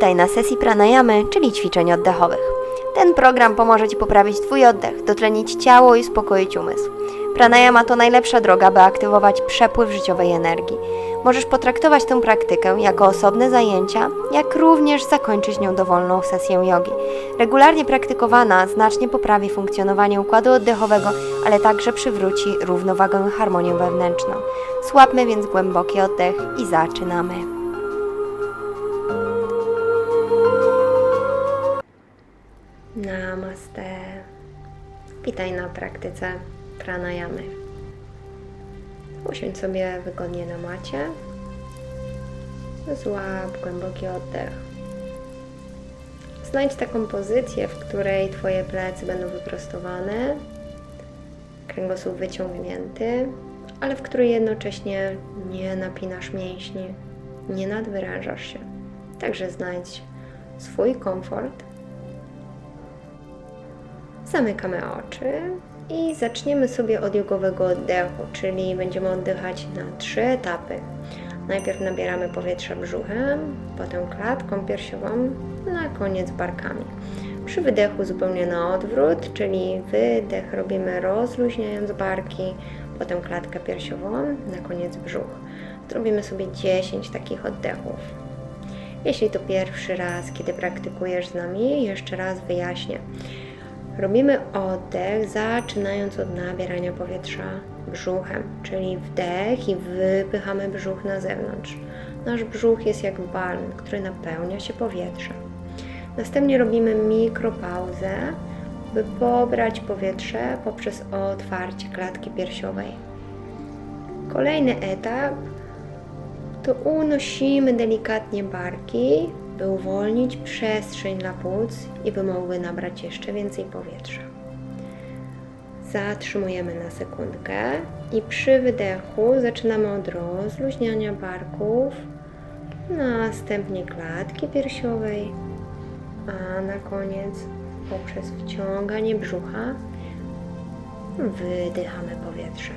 Witaj na sesji pranayamy, czyli ćwiczeń oddechowych. Ten program pomoże Ci poprawić Twój oddech, dotlenić ciało i uspokoić umysł. Pranayama to najlepsza droga, by aktywować przepływ życiowej energii. Możesz potraktować tę praktykę jako osobne zajęcia, jak również zakończyć nią dowolną sesję jogi. Regularnie praktykowana znacznie poprawi funkcjonowanie układu oddechowego, ale także przywróci równowagę i harmonię wewnętrzną. Słabmy więc głęboki oddech i zaczynamy. Namaste. Witaj na praktyce pranayamy. Usiądź sobie wygodnie na macie. Złap głęboki oddech. Znajdź taką pozycję, w której Twoje plecy będą wyprostowane, kręgosłup wyciągnięty, ale w której jednocześnie nie napinasz mięśni, nie nadwyrężasz się. Także znajdź swój komfort. Zamykamy oczy i zaczniemy sobie od jogowego oddechu, czyli będziemy oddychać na trzy etapy. Najpierw nabieramy powietrza brzuchem, potem klatką piersiową, na koniec barkami. Przy wydechu zupełnie na odwrót, czyli wydech robimy rozluźniając barki, potem klatkę piersiową, na koniec brzuch. Zrobimy sobie 10 takich oddechów. Jeśli to pierwszy raz, kiedy praktykujesz z nami, jeszcze raz wyjaśnię. Robimy oddech, zaczynając od nabierania powietrza brzuchem, czyli wdech i wypychamy brzuch na zewnątrz. Nasz brzuch jest jak balon, który napełnia się powietrzem. Następnie robimy mikropauzę, by pobrać powietrze poprzez otwarcie klatki piersiowej. Kolejny etap to unosimy delikatnie barki, by uwolnić przestrzeń dla płuc i by mogły nabrać jeszcze więcej powietrza. Zatrzymujemy na sekundkę i przy wydechu zaczynamy od rozluźniania barków, następnie klatki piersiowej, a na koniec poprzez wciąganie brzucha wydychamy powietrze.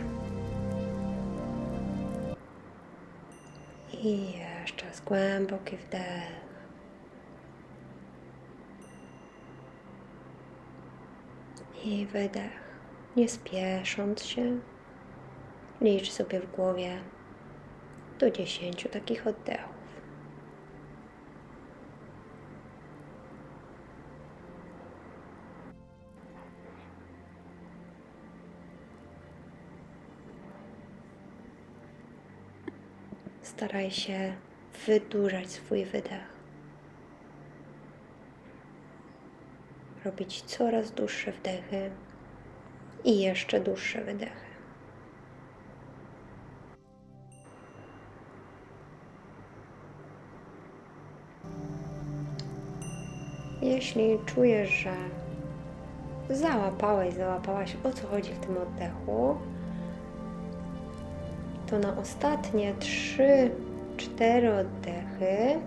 I jeszcze raz głęboki wdech. I wydech, nie spiesząc się. Licz sobie w głowie do 10 takich oddechów. Staraj się wydłużać swój wydech. Robić coraz dłuższe wdechy i jeszcze dłuższe wydechy. Jeśli czujesz, że załapałeś, załapałaś o co chodzi w tym oddechu, to na ostatnie 3-4 oddechy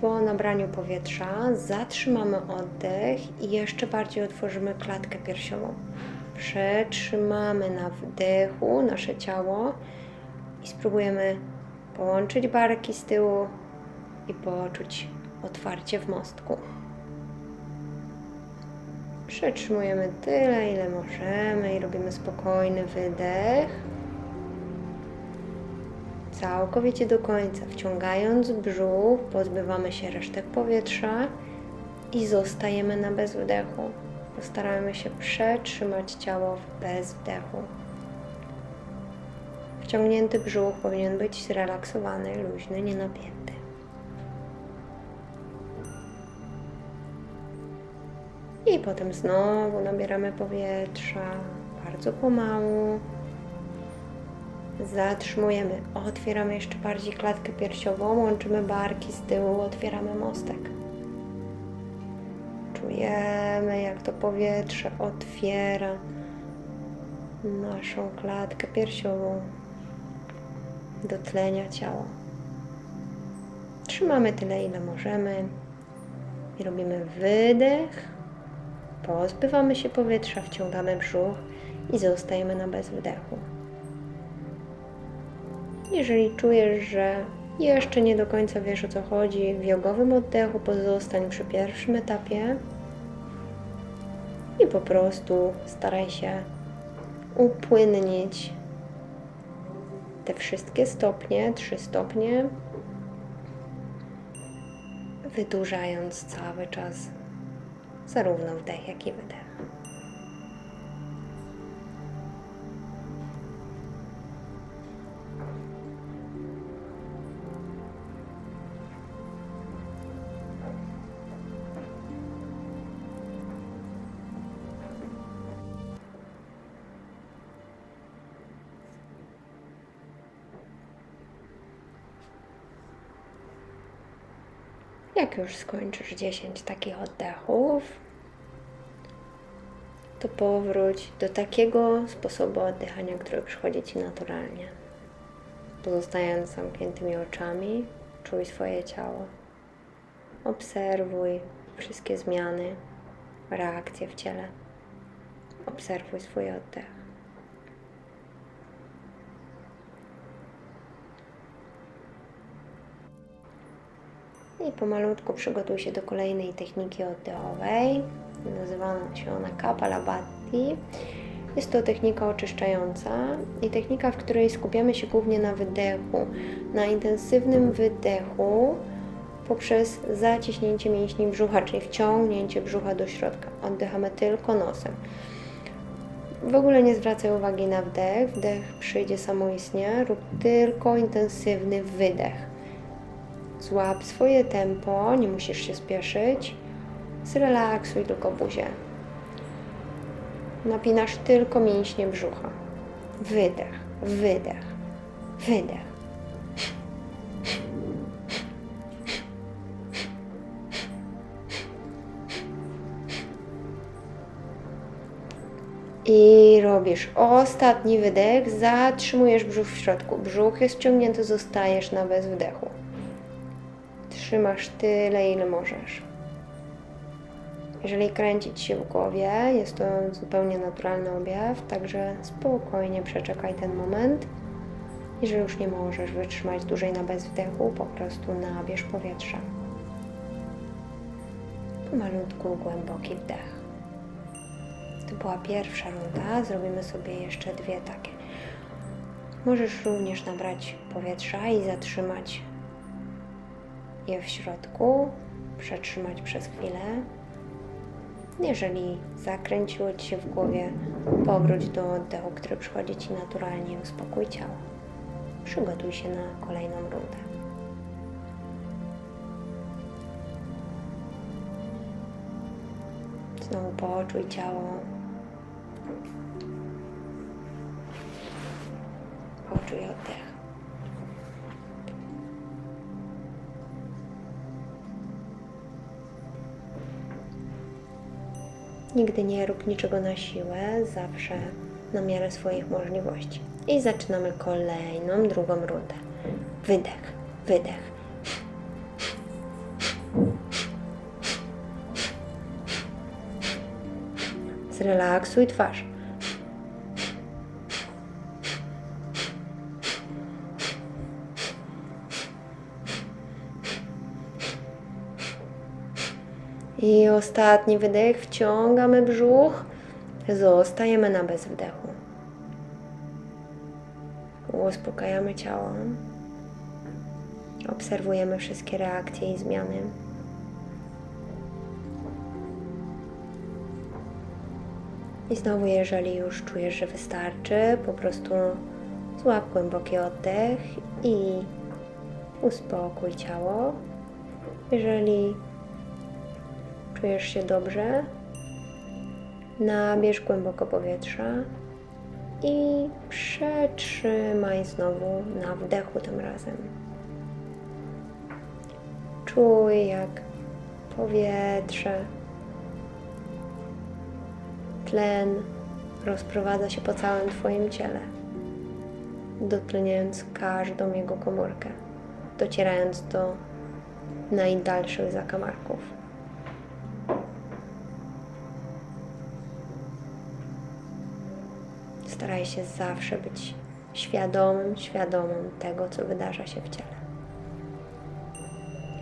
po nabraniu powietrza zatrzymamy oddech i jeszcze bardziej otworzymy klatkę piersiową. Przetrzymamy na wdechu nasze ciało i spróbujemy połączyć barki z tyłu i poczuć otwarcie w mostku. Przetrzymujemy tyle, ile możemy i robimy spokojny wydech całkowicie do końca, wciągając brzuch, pozbywamy się resztek powietrza i zostajemy na bezwdechu. Postaramy się przetrzymać ciało w bezwdechu. Wciągnięty brzuch powinien być zrelaksowany, luźny, nienapięty. I potem znowu nabieramy powietrza, bardzo pomału. Zatrzymujemy, otwieramy jeszcze bardziej klatkę piersiową, łączymy barki z tyłu, otwieramy mostek. Czujemy, jak to powietrze otwiera naszą klatkę piersiową do tlenia ciała. Trzymamy tyle, ile możemy i robimy wydech. Pozbywamy się powietrza, wciągamy brzuch i zostajemy na bezwdechu. Jeżeli czujesz, że Jeszcze nie do końca wiesz o co chodzi. W jogowym oddechu pozostań przy pierwszym etapie i po prostu staraj się upłynnić te wszystkie stopnie, trzy stopnie, wydłużając cały czas zarówno wdech, jak i wydech. Jak już skończysz 10 takich oddechów, to powróć do takiego sposobu oddychania, który przychodzi Ci naturalnie. Pozostając zamkniętymi oczami, czuj swoje ciało. Obserwuj wszystkie zmiany, reakcje w ciele. Obserwuj swój oddech. Pomalutku przygotuj się do kolejnej techniki oddechowej. Nazywa się ona Kapalabhati. Jest to technika oczyszczająca i technika, w której skupiamy się głównie na wydechu, na intensywnym wydechu poprzez zaciśnięcie mięśni brzucha, czyli wciągnięcie brzucha do środka. Oddychamy tylko nosem. W ogóle nie zwracaj uwagi na wdech. Wdech przyjdzie samoistnie, rób tylko intensywny wydech. Złap swoje tempo, nie musisz się spieszyć. Zrelaksuj tylko buzię. Napinasz tylko mięśnie brzucha. Wydech, wydech, wydech. I robisz ostatni wydech, zatrzymujesz brzuch w środku. Brzuch jest wciągnięty, zostajesz na bez wdechu. Trzymasz tyle, ile możesz. Jeżeli kręcić się w głowie, jest to zupełnie naturalny objaw, także spokojnie przeczekaj ten moment. Jeżeli już nie możesz wytrzymać dłużej na bezwdechu, po prostu nabierz powietrza. Pomalutku głęboki wdech. To była pierwsza runda, zrobimy sobie jeszcze dwie takie. Możesz również nabrać powietrza i zatrzymać je w środku, przetrzymać przez chwilę. Jeżeli zakręciło Ci się w głowie, powróć do oddechu, który przychodzi Ci naturalnie i uspokój ciało. Przygotuj się na kolejną rundę. Znowu poczuj ciało. Nigdy nie rób niczego na siłę, zawsze na miarę swoich możliwości. I zaczynamy kolejną, drugą rundę. Wydech, wydech. Zrelaksuj twarz. I ostatni wydech, wciągamy brzuch, zostajemy na bezwdechu. Uspokajamy ciało. Obserwujemy wszystkie reakcje i zmiany. I znowu, jeżeli już czujesz, że wystarczy, po prostu złap głęboki oddech i uspokój ciało. Jeżeli czujesz się dobrze, nabierz głęboko powietrza i przetrzymaj znowu na wdechu tym razem. Czuj, jak powietrze, tlen rozprowadza się po całym Twoim ciele, dotleniając każdą jego komórkę, docierając do najdalszych zakamarków. Staraj się zawsze być świadomym, świadomym tego, co wydarza się w ciele.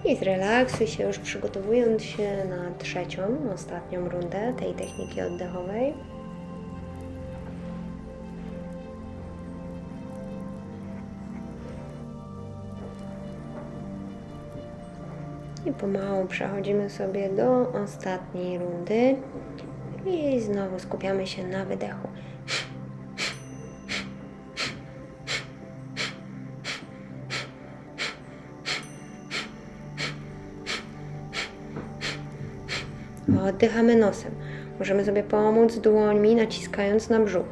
I zrelaksuj się już przygotowując się na trzecią, ostatnią rundę tej techniki oddechowej. I pomału przechodzimy sobie do ostatniej rundy i znowu skupiamy się na wydechu. Oddychamy nosem. Możemy sobie pomóc dłońmi naciskając na brzuch.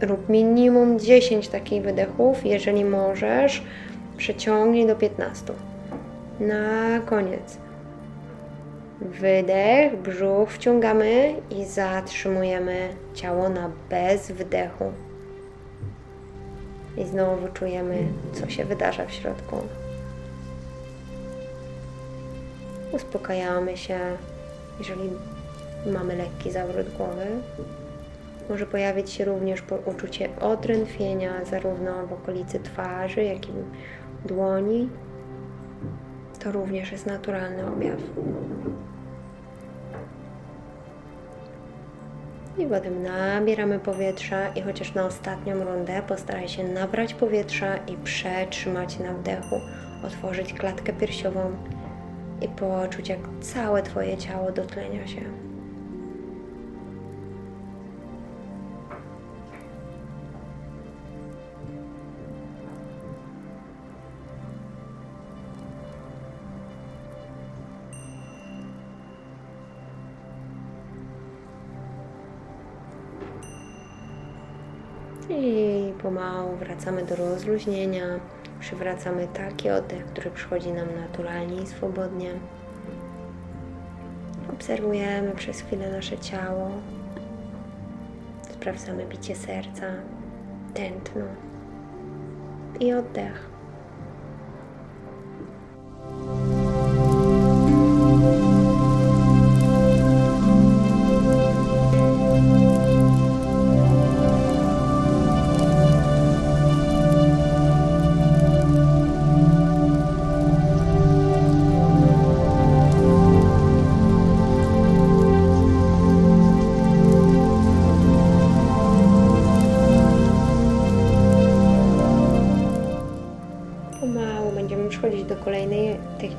Rób minimum 10 takich wydechów. Jeżeli możesz, przeciągnij do 15. Na koniec. Wydech, brzuch wciągamy i zatrzymujemy ciało na bez wdechu. I znowu czujemy, co się wydarza w środku. Uspokajamy się, jeżeli mamy lekki zawrót głowy. Może pojawić się również uczucie odrętwienia zarówno w okolicy twarzy, jak i dłoni. To również jest naturalny objaw. I potem nabieramy powietrza i chociaż na ostatnią rundę postaraj się nabrać powietrza i przetrzymać na wdechu, otworzyć klatkę piersiową i poczuć, jak całe Twoje ciało dotlenia się. I pomału wracamy do rozluźnienia. Przywracamy taki oddech, który przychodzi nam naturalnie i swobodnie. Obserwujemy przez chwilę nasze ciało. Sprawdzamy bicie serca, tętno i oddech.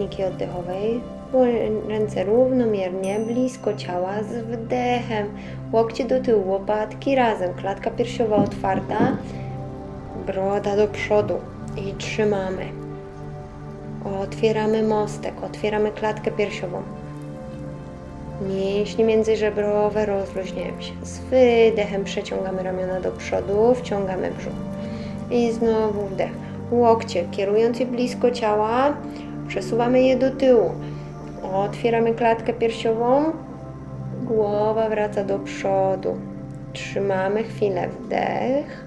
Techniki oddechowej. Ręce równomiernie, blisko ciała, z wdechem. Łokcie do tyłu, łopatki razem, klatka piersiowa otwarta, broda do przodu i trzymamy. Otwieramy mostek, otwieramy klatkę piersiową. Mięśnie międzyżebrowe rozluźniają się. Z wydechem przeciągamy ramiona do przodu, wciągamy brzuch. I znowu wdech. Łokcie kierując je blisko ciała, przesuwamy je do tyłu. Otwieramy klatkę piersiową, głowa wraca do przodu. Trzymamy chwilę wdech.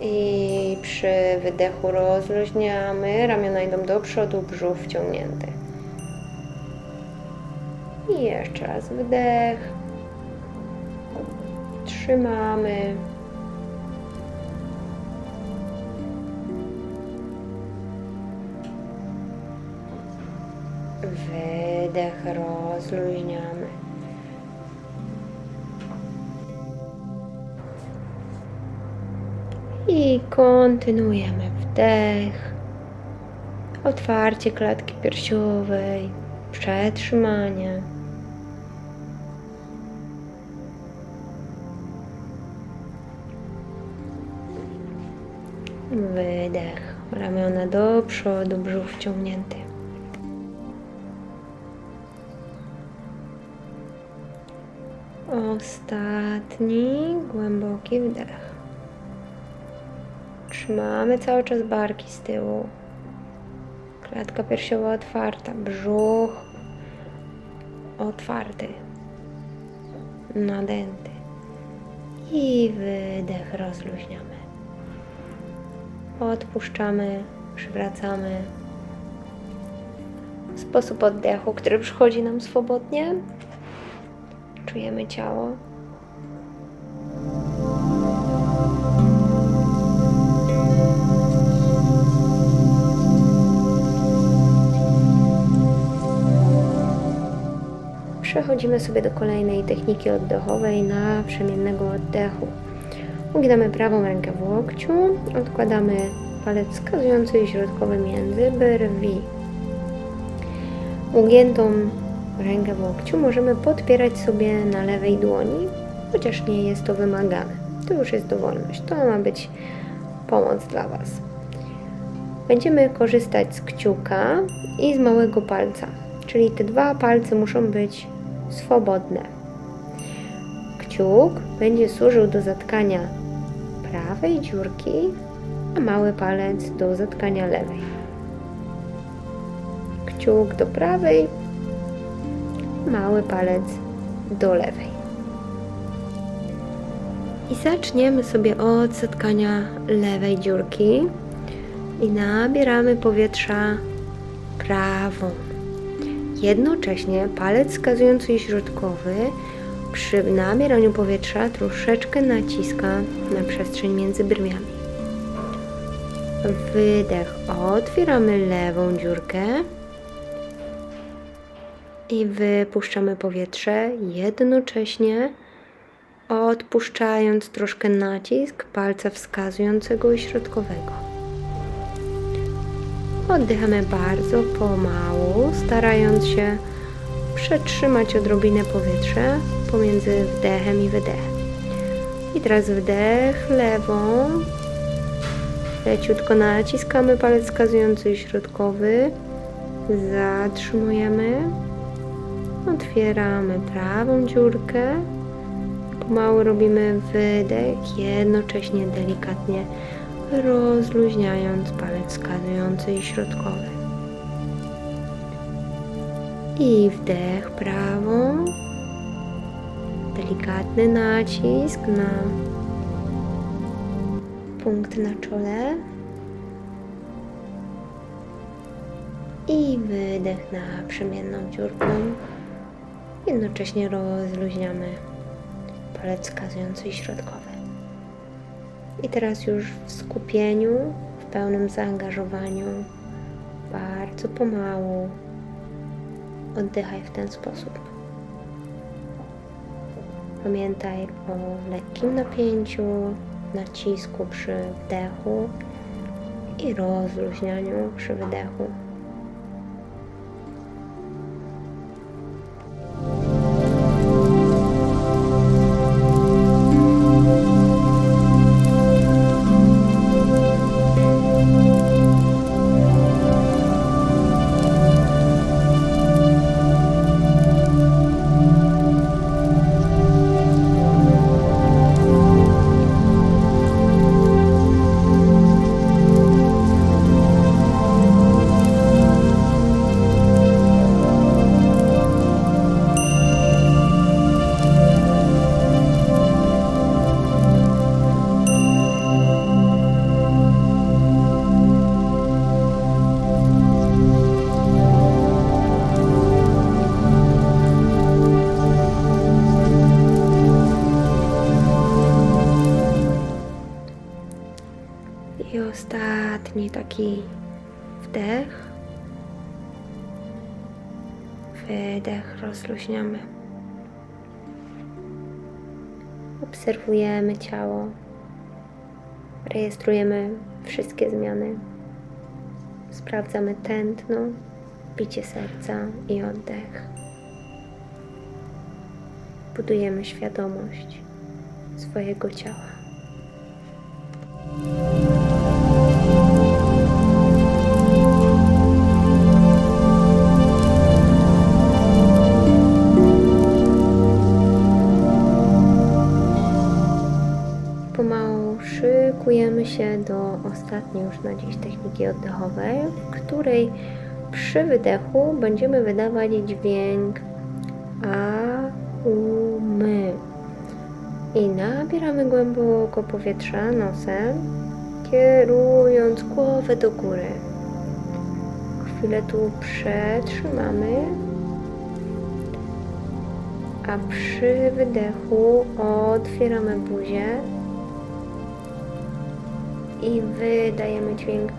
I przy wydechu rozluźniamy, ramiona idą do przodu, brzuch wciągnięty. I jeszcze raz wdech. Trzymamy. Wydech rozluźniamy. I kontynuujemy wdech. Otwarcie klatki piersiowej, przetrzymanie. Wydech. Ramiona do przodu, brzuch wciągnięty. Ostatni głęboki wdech. Trzymamy cały czas barki z tyłu. Klatka piersiowa otwarta, brzuch otwarty, nadęty. I wydech rozluźniamy. Odpuszczamy, przywracamy. Sposób oddechu, który przychodzi nam swobodnie czujemy ciało. Przechodzimy sobie do kolejnej techniki oddechowej na przemiennego oddechu. Ugniemy prawą rękę w łokciu, odkładamy palec wskazujący i środkowy między brwi. Ugiętą rękę w łokciu możemy podpierać sobie na lewej dłoni, chociaż nie jest to wymagane. To już jest dowolność. To ma być pomoc dla Was. Będziemy korzystać z kciuka i z małego palca, czyli te dwa palce muszą być swobodne. Kciuk będzie służył do zatkania prawej dziurki, a mały palec do zatkania lewej. Kciuk do prawej, mały palec do lewej. I zaczniemy sobie od zatkania lewej dziurki i nabieramy powietrza prawą. Jednocześnie palec wskazujący środkowy przy nabieraniu powietrza troszeczkę naciska na przestrzeń między brwiami. Wydech. Otwieramy lewą dziurkę i wypuszczamy powietrze jednocześnie odpuszczając troszkę nacisk palca wskazującego i środkowego. Oddychamy bardzo pomału, starając się przetrzymać odrobinę powietrza pomiędzy wdechem i wydechem. I teraz wdech lewą. Leciutko naciskamy palec wskazujący i środkowy. Zatrzymujemy. Otwieramy prawą dziurkę. Pomału robimy wydech, jednocześnie delikatnie rozluźniając palec wskazujący i środkowy. I wdech prawą. Delikatny nacisk na punkt na czole. I wydech na przemienną dziurką. Jednocześnie rozluźniamy palec wskazujący i środkowy. I teraz już w skupieniu, w pełnym zaangażowaniu, bardzo pomału oddychaj w ten sposób. Pamiętaj o lekkim napięciu, nacisku przy wdechu i rozluźnianiu przy wydechu. Obserwujemy ciało. Rejestrujemy wszystkie zmiany. Sprawdzamy tętno, bicie serca i oddech. Budujemy świadomość swojego ciała. Ostatniej już na dziś techniki oddechowej, w której przy wydechu będziemy wydawać dźwięk a, u, my. I nabieramy głęboko powietrza nosem, kierując głowę do góry. Chwilę tu przetrzymamy, a przy wydechu otwieramy buzię i wydajemy dźwięk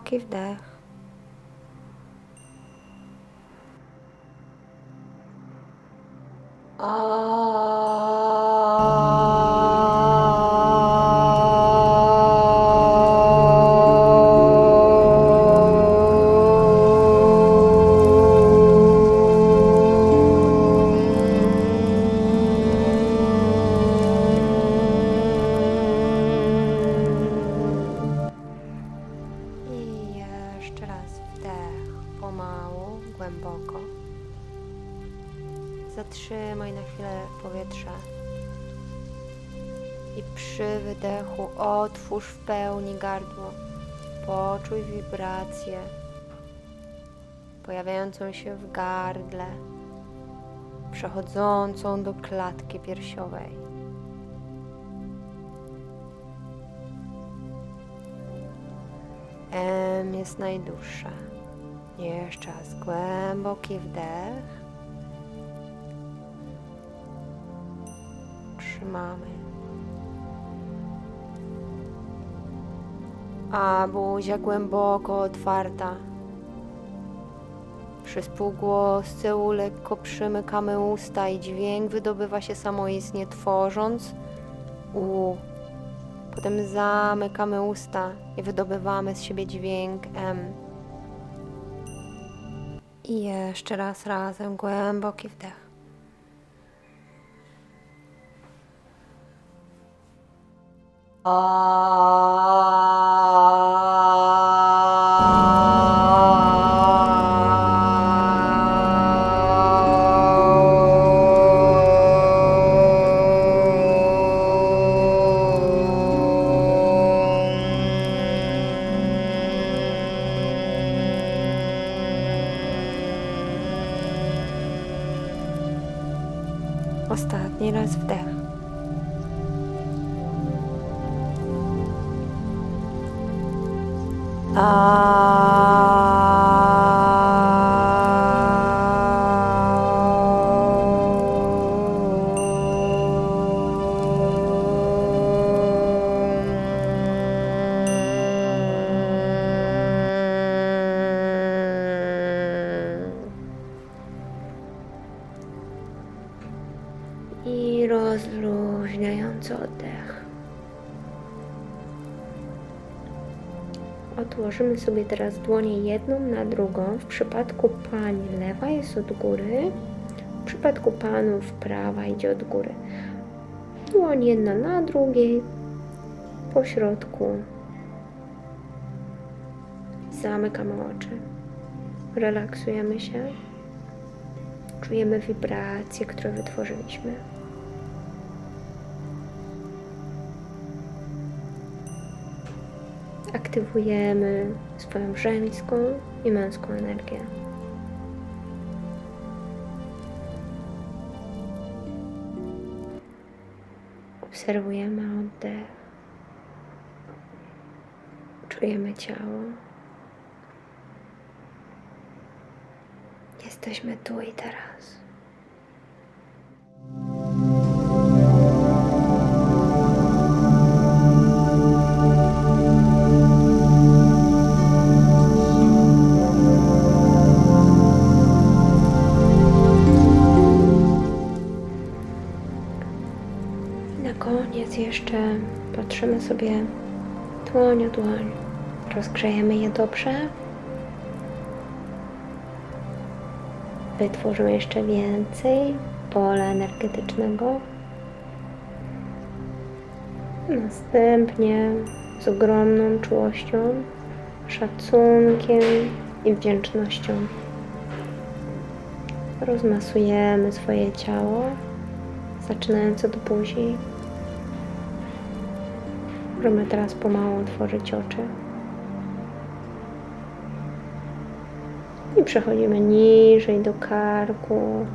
głęboki wdech. I przy wydechu otwórz w pełni gardło. Poczuj wibrację pojawiającą się w gardle, przechodzącą do klatki piersiowej. M jest najdłuższa. Jeszcze raz głęboki wdech. Trzymamy. A buzia głęboko otwarta. Przez półgłosce lekko przymykamy usta i dźwięk wydobywa się samoistnie, tworząc U. Potem zamykamy usta i wydobywamy z siebie dźwięk M. I jeszcze raz razem głęboki wdech. Ostatni Odłożymy sobie teraz dłonie jedną na drugą. W przypadku pań lewa jest od góry, w przypadku panów prawa idzie od góry. Dłoń jedna na drugiej, po środku. Zamykamy oczy. Relaksujemy się. Czujemy wibracje, które wytworzyliśmy. Aktywujemy swoją żeńską i męską energię. Obserwujemy oddech. Czujemy ciało. Jesteśmy tu i teraz. Dłoń o dłoń. Rozgrzejemy je dobrze. Wytworzymy jeszcze więcej pola energetycznego. Następnie z ogromną czułością, szacunkiem i wdzięcznością rozmasujemy swoje ciało, zaczynając od buzi, Możemy teraz pomału otworzyć oczy. I przechodzimy niżej do karku,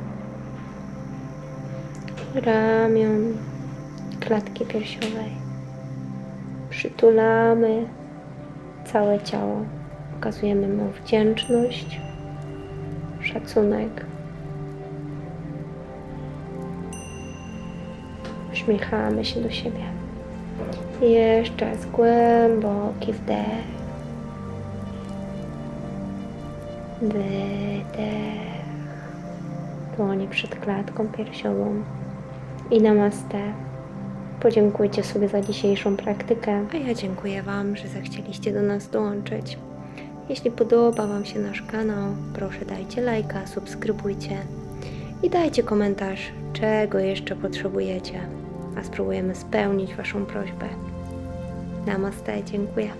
ramion, klatki piersiowej. Przytulamy całe ciało. Okazujemy mu wdzięczność, szacunek. Uśmiechamy się do siebie. Jeszcze raz głęboki wdech. Wydech. Dłonie przed klatką piersiową. I namaste. Podziękujcie sobie za dzisiejszą praktykę. A ja dziękuję Wam, że zechcieliście do nas dołączyć. Jeśli podoba Wam się nasz kanał, proszę dajcie lajka, subskrybujcie i dajcie komentarz, czego jeszcze potrzebujecie, a spróbujemy spełnić Waszą prośbę. Namaste, dziękuję.